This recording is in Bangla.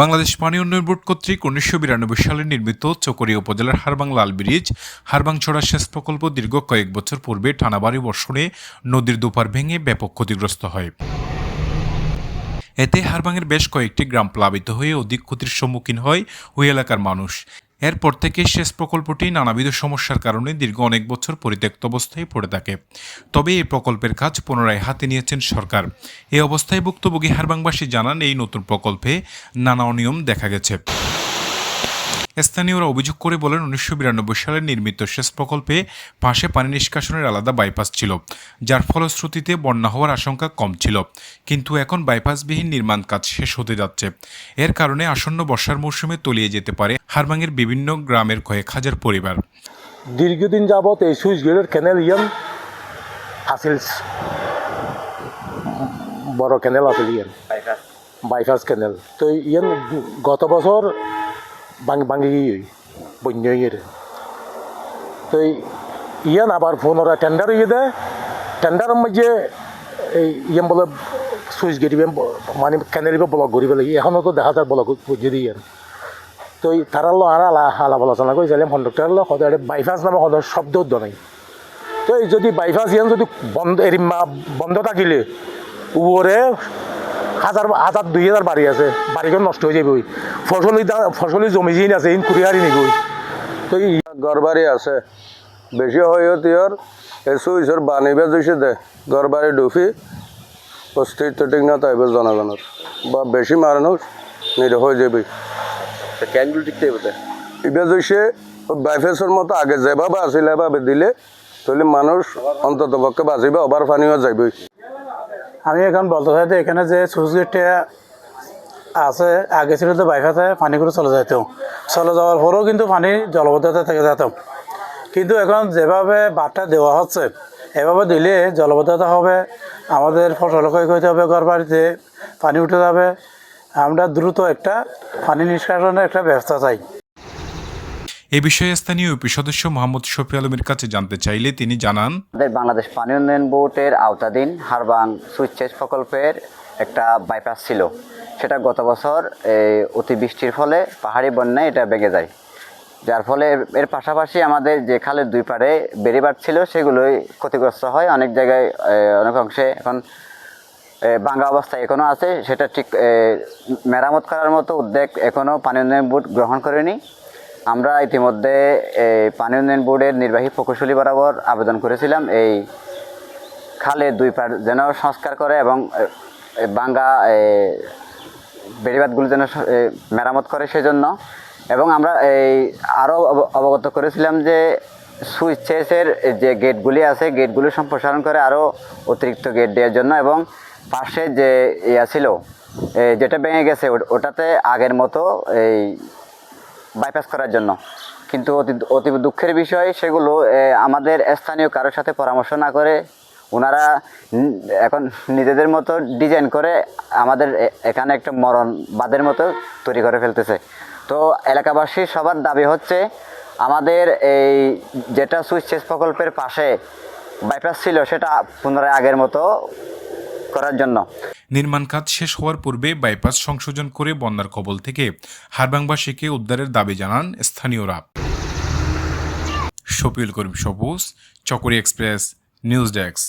বাংলাদেশ পানি উন্নয়ন বোর্ড কর্তৃক উনিশশো বিরানব্বই সালে নির্মিত চকরিয়া উপজেলার হারবাং লাল ব্রিজ, হারবাংছড়া সেচ প্রকল্প দীর্ঘ কয়েক বছর পূর্বে টানাবাড়ি বর্ষণে নদীর দুপার ভেঙে ব্যাপক ক্ষতিগ্রস্ত হয়। এতে হারবাংয়ের বেশ কয়েকটি গ্রাম প্লাবিত হয়ে অধিক ক্ষতির সম্মুখীন হয় ওই এলাকার মানুষ। এরপর থেকে শেষ প্রকল্পটি নানাবিধ সমস্যার কারণে দীর্ঘ অনেক বছর পরিত্যক্ত অবস্থায় পড়ে থাকে। তবে এই প্রকল্পের কাজ পুনরায় হাতে নিয়েছেন সরকার। এই অবস্থায় ভুক্তভোগী হারবাংবাসী জানান, এই নতুন প্রকল্পে নানা অনিয়ম দেখা গেছে। স্থানীয়রা অভিযোগ করে বলেন উনিশশো বিরানব্বই সালে নির্মিত সেচ প্রকল্পে পাশে পানি নিষ্কাশনের আলাদা বাইপাস ছিল যার ফলশ্রুতিতে বন্যা হওয়ার আশঙ্কা কম ছিল। কিন্তু এখন বাইপাসবিহীন নির্মাণ কাজ শেষ হতে যাচ্ছে। এর কারণে আসন্ন বর্ষার মৌসুমে তলিয়ে যেতে পারে হারবাংয়ের বিভিন্ন গ্রামের কয়েক হাজার পরিবার। দীর্ঘদিন যাবৎ এই সুইচ গেটের ক্যানেল ইয়ান আছিল বড় ক্যানেল আছিল ইয়ান বাইপাস। ক্যানেল তো ইয়ান গত বছর গিয়ে বন্য গিয়ে তো ইয়ান আবার পুনরায় টেন্ডার ইয়ে দেয় টেন্ডারের মধ্যে এই ইয়ান বলে সুইচ গেট মানে ক্যানেল ব্লক করি পেলাই এখনও তো দেখা যায় ব্লক দিয়ে ইয়ান তো তারার লো আর আলা আলাপ আলোচনা কৰিছিলে কণ্ডক্টাৰৰ লগত সদায় বাইপাছ নামৰ সদায় শব্দ উদ্ধ নাই তো যদি বাইপাছ ইয়ান যদি বন্ধ এৰি মা- বন্ধ থাকিলে ওপৰে হাজাৰ হাজাৰ দুই হাজাৰ বাৰী আছে বাৰীখন নষ্ট হৈ যাবই ফচলি দা- ফচলি জমি যিন আছে ইন হাৰি নিবই। তো ই ঘরবাড়ি আছে। বেশি হয়েও তিয়র এই সুইচর বানিবে দুইছে দে। ঘরবাড়ি ডুফি অস্তিত্ব ঠিক না তাইবে জনগণের বা বেশি মানুষ নিরে হয়ে যাবে। ক্যানগুলো টিকতে হবে এবার দুইছে বাইফেসের মতো আগে যেভাবে আসিল এভাবে দিলে তাহলে মানুষ অন্তত পক্ষে বাঁচিবে আবার পানিও যাইবে আমি এখন বলতে চাই যে এখানে যে সুইচ গেটটা আছে, আগে ছিল তো বাইফাতে পানি করে চলে যেত চলে যাওয়ার পরেও কিন্তু পানি জলবদ্ধতা থেকে যেত কিন্তু এখন যেভাবে বাটটা দেওয়া হচ্ছে, এভাবে দিলে জলবদ্ধতা হবে, আমাদের ফসল ক্ষয় করতে হবে ঘর বাড়িতে পানি উঠে যাবে। আমরা দ্রুত একটা পানি নিষ্কাশনের একটা ব্যবস্থা চাই। এ বিষয়ে স্থানীয় ইউপি সদস্য মোহাম্মদ শফি আলমের কাছে জানতে চাইলে তিনি জানান। বাংলাদেশ পানি উন্নয়ন বোর্ডের আওতাধীন হারবাং সুইচেস প্রকল্পের একটা বাইপাস ছিল। সেটা গত বছর অতিবৃষ্টির ফলে পাহাড়ি বন্যায় এটা বেগে যায়। যার ফলে এর- পাশাপাশি আমাদের যে খালের দুই পাড়ে বেড়িবাঁধ ছিল সেগুলোই ক্ষতিগ্রস্ত হয়। অনেক জায়গায় অনেক অংশে এখন এ, ভাঙা অবস্থায় এখনও আছে। সেটা ঠিক মেরামত করার মতো উদ্যোগ এখনও পানি উন্নয়ন বোর্ড গ্রহণ করেনি। আমরা ইতিমধ্যে এই পানি উন্নয়ন বোর্ডের নির্বাহী প্রকৌশলী বরাবর আবেদন করেছিলাম এই খালে দুই পার যেন সংস্কার করে এবং বাঙ্গা বেড়িবাঁধগুলো যেন মেরামত করে সেজন্য। এবং আমরা এই আরও অব- অবগত করেছিলাম যে সুইচ চেসের যে গেটগুলি আছে, গেটগুলি সম্প্রসারণ করে আরও অতিরিক্ত গেট দেওয়ার জন্য এবং পাশে যে ইয়া ছিল যেটা ভেঙে গেছে ওটাতে আগের মতো এই বাইপাস করার জন্য। কিন্তু অতি অতি দুঃখের বিষয় সেগুলো আমাদের স্থানীয় কারোর সাথে পরামর্শ না করে ওনারা এখন নিজেদের মতো ডিজাইন করে আমাদের এখানে একটা মরণ বাদের মতো তৈরি করে ফেলতেছে। তো এলাকাবাসীর সবার দাবি হচ্ছে, আমাদের এই যেটা সুইচ সেচ প্রকল্পের পাশে বাইপাস ছিল সেটা পুনরায় আগের মতো করার জন্য। নির্মাণ কাজ শেষ হওয়ার পূর্বে বাইপাস সংশোধন করে বন্যার কবল থেকে হারবাংবাসীকে উদ্ধারের দাবি জানান স্থানীয়রা। শপিউল করিম সবুজ, চকরি এক্সপ্রেস, নিউজ ডেস্ক।